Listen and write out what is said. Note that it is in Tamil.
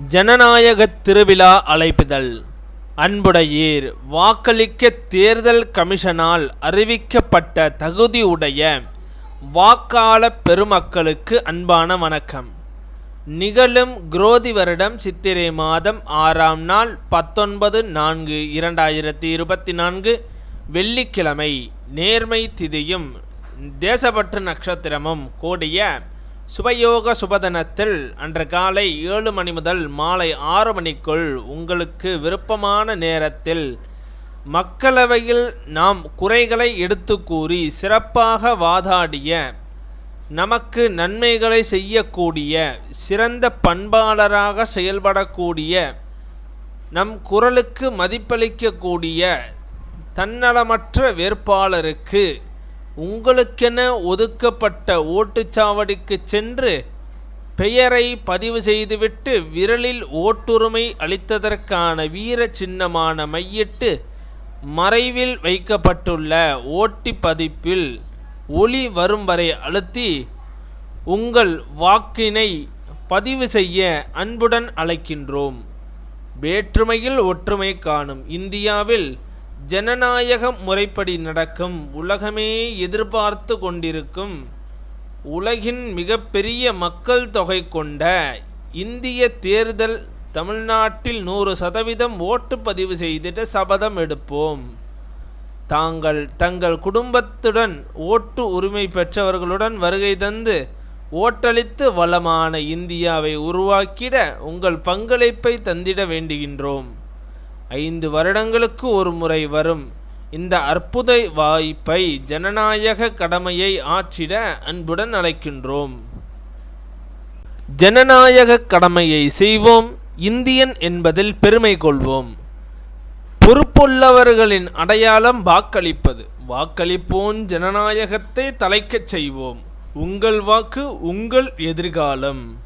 ஜனநாயகத் திருவிழா அழைப்புதல் அன்புடையீர் வாக்களிக்க தேர்தல் கமிஷனால் அறிவிக்கப்பட்ட தகுதியுடைய வாக்காளப் பெருமக்களுக்கு அன்பான வணக்கம். நிகழும் குரோதி வருடம் சித்திரை மாதம் ஆறாம் நாள் பத்தொன்பது நான்கு இரண்டாயிரத்தி இருபத்தி நான்கு வெள்ளிக்கிழமை நேர்மை திதியும் தேசப்பற்று நட்சத்திரமும் கூடிய சுபயோக சுபதனத்தில் அன்று காலை ஏழு மணி முதல் மாலை ஆறு மணிக்குள் உங்களுக்கு விருப்பமான நேரத்தில் மக்களவையில் நாம் குறைகளை எடுத்து கூறி சிறப்பாக வாதாடிய நமக்கு நன்மைகளை செய்யக்கூடிய சிறந்த பண்பாளராக செயல்படக்கூடிய நம் குரலுக்கு மதிப்பளிக்கக்கூடிய தன்னலமற்ற வேட்பாளருக்கு உங்களுக்கென ஒதுக்கப்பட்ட ஓட்டுச்சாவடிக்கு சென்று பெயரை பதிவு செய்துவிட்டு விரலில் ஓட்டுரிமை அளித்ததற்கான வீர சின்னமான மையிட்டு மறைவில் வைக்கப்பட்டுள்ள ஓட்டி பதிப்பில் ஒளி வரும் வரை அழுத்தி உங்கள் வாக்கினை பதிவு செய்ய அன்புடன் அழைக்கின்றோம். வேற்றுமையில் ஒற்றுமை காணும் இந்தியாவில் ஜனநாயக முறைப்படி நடக்கும் உலகமே எதிர்பார்த்து கொண்டிருக்கும் உலகின் மிகப்பெரிய மக்கள் தொகை கொண்ட இந்திய தேர்தல் தமிழ்நாட்டில் நூறு சதவீதம் ஓட்டு பதிவு செய்திட சபதம் எடுப்போம். தாங்கள் தங்கள் குடும்பத்துடன் ஓட்டு உரிமை பெற்றவர்களுடன் வருகை தந்து ஓட்டளித்து வளமான இந்தியாவை உருவாக்கிட உங்கள் பங்களிப்பை தந்திட வேண்டுகின்றோம். ஐந்து வருடங்களுக்கு ஒரு முறை வரும். இந்த அற்புத வாய்ப்பை ஜனநாயக கடமையை ஆற்றிட அன்புடன் அழைக்கின்றோம். ஜனநாயக கடமையை செய்வோம். இந்தியன் என்பதில் பெருமை கொள்வோம். பொறுப்புள்ளவர்களின் அடையாளம் வாக்களிப்பது. வாக்களிப்போம் ஜனநாயகத்தை தலைக்கச் செய்வோம். உங்கள் வாக்கு உங்கள் எதிர்காலம்.